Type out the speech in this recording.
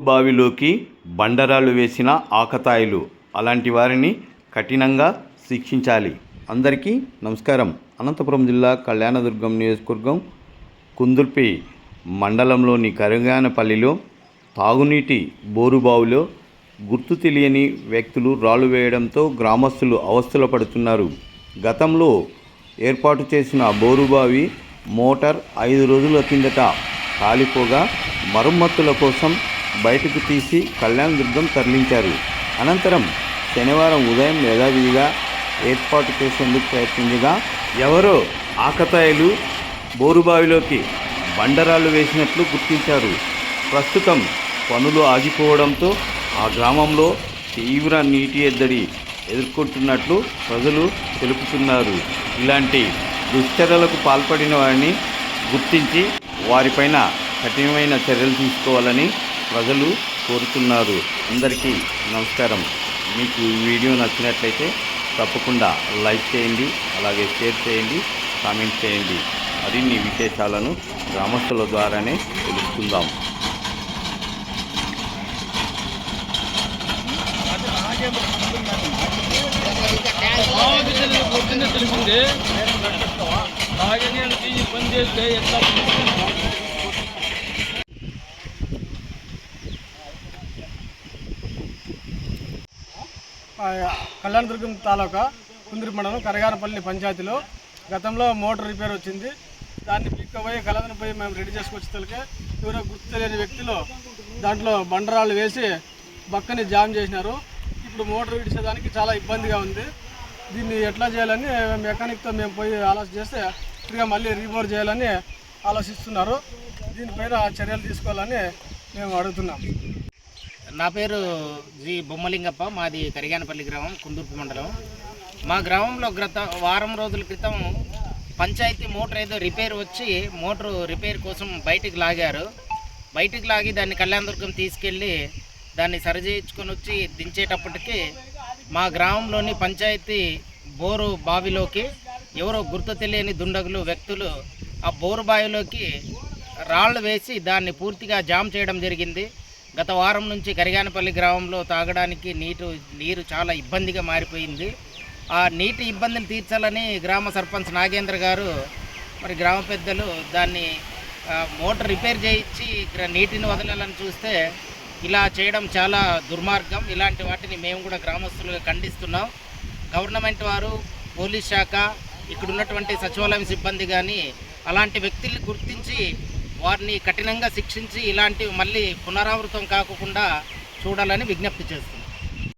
బావిలోకి బండరాళ్ళు వేసిన ఆకతాయిలు. అలాంటి వారిని కఠినంగా శిక్షించాలి. అందరికీ నమస్కారం. అనంతపురం జిల్లా కళ్యాణదుర్గం నియోజకవర్గం కుందుర్పి మండలంలోని కరుగానపల్లిలో తాగునీటి బోరుబావిలో గుర్తు తెలియని వ్యక్తులు రాళ్ళు వేయడంతో గ్రామస్తులు అవస్థలు పడుతున్నారు. గతంలో ఏర్పాటు చేసిన బోరుబావి మోటార్ ఐదు రోజుల కిందట కాలిపోగా మరమ్మతుల కోసం బయటకు తీసి కళ్యాణదుర్గం తరలించారు. అనంతరం శనివారం ఉదయం యథావిధిగా ఏర్పాటు చేసేందుకు ప్రయత్నించగా ఎవరో ఆకతాయిలు బోరుబావిలోకి బండరాళ్ళు వేసినట్లు గుర్తించారు. ప్రస్తుతం పనులు ఆగిపోవడంతో ఆ గ్రామంలో తీవ్ర నీటి ఎద్దడి ఎదుర్కొంటున్నట్లు ప్రజలు తెలుపుతున్నారు. ఇలాంటి దుశ్చర్యలకు పాల్పడిన వారిని గుర్తించి వారిపైన కఠినమైన చర్యలు తీసుకోవాలని ప్రజలు కోరుతున్నారు. అందరికీ నమస్కారం. మీకు ఈ వీడియో నచ్చినట్లయితే తప్పకుండా లైక్ చేయండి అలాగే షేర్ చేయండి కామెంట్ చేయండి. మరిన్ని విశేషాలను గ్రామస్తుల ద్వారానే తెలుసుకుందాం. తెలిసింది తాగని తీసి పని చేస్తే ఎట్లా కళ్యాణదుర్గం తాలూకా కుందిరి మండలం కరగారపల్లి పంచాయతీలో గతంలో మోటార్ రిపేర్ వచ్చింది. దాన్ని పిక్కపోయి కలదన పోయి మేము రెడీ చేసుకొచ్చేసరికి ఎవరో గుర్తు తెలియని వ్యక్తులు దాంట్లో బండరాళ్ళు వేసి బక్కని జామ్ చేసినారు. ఇప్పుడు మోటార్ విడిచేదానికి చాలా ఇబ్బందిగా ఉంది. దీన్ని ఎట్లా చేయాలని మెకానిక్తో మేము పోయి ఆలోచన చేస్తే తిరిగా మళ్ళీ రీబోర్ చేయాలని ఆలోచిస్తున్నారు. దీనిపైన చర్యలు తీసుకోవాలని మేము అడుగుతున్నాం. నా పేరు జి బొమ్మలింగప్ప మాది కరిగానపల్లి గ్రామం కుందూర్పు మండలం. మా గ్రామంలో గత వారం రోజుల క్రితం పంచాయతీ మోటార్ ఏదో రిపేర్ వచ్చి మోటార్ రిపేర్ కోసం బయటికి లాగారు. బయటికి లాగి దాన్ని కళ్యాణదుర్గం తీసుకెళ్ళి దాన్ని సరిచేయించుకొని వచ్చి దించేటప్పటికి మా గ్రామంలోని పంచాయతీ బోరు బావిలోకి ఎవరో గుర్తు తెలియని దుండగులు వ్యక్తులు ఆ బోరు బావిలోకి రాళ్ళు వేసి దాన్ని పూర్తిగా జామ్ చేయడం జరిగింది. గత వారం నుంచి కరిగానపల్లి గ్రామంలో తాగడానికి నీరు నీరు చాలా ఇబ్బందిగా మారిపోయింది. ఆ నీటి ఇబ్బందిని తీర్చాలని గ్రామ సర్పంచ్ నాగేంద్ర గారు మరి గ్రామ పెద్దలు దాన్ని మోటార్ రిపేర్ చేయించి నీటిని వదలాలని చూస్తే ఇలా చేయడం చాలా దుర్మార్గం. ఇలాంటి వాటిని మేము కూడా గ్రామస్తులుగా ఖండిస్తున్నాం. గవర్నమెంట్ వారు పోలీస్ శాఖ ఇక్కడ ఉన్నటువంటి సచివాలయం సిబ్బంది కానీ అలాంటి వ్యక్తుల్ని గుర్తించి వారిని కఠినంగా శిక్షించి ఇలాంటివి మళ్ళీ పునరావృతం కాకుండా చూడాలని విజ్ఞప్తి చేస్తున్నాం.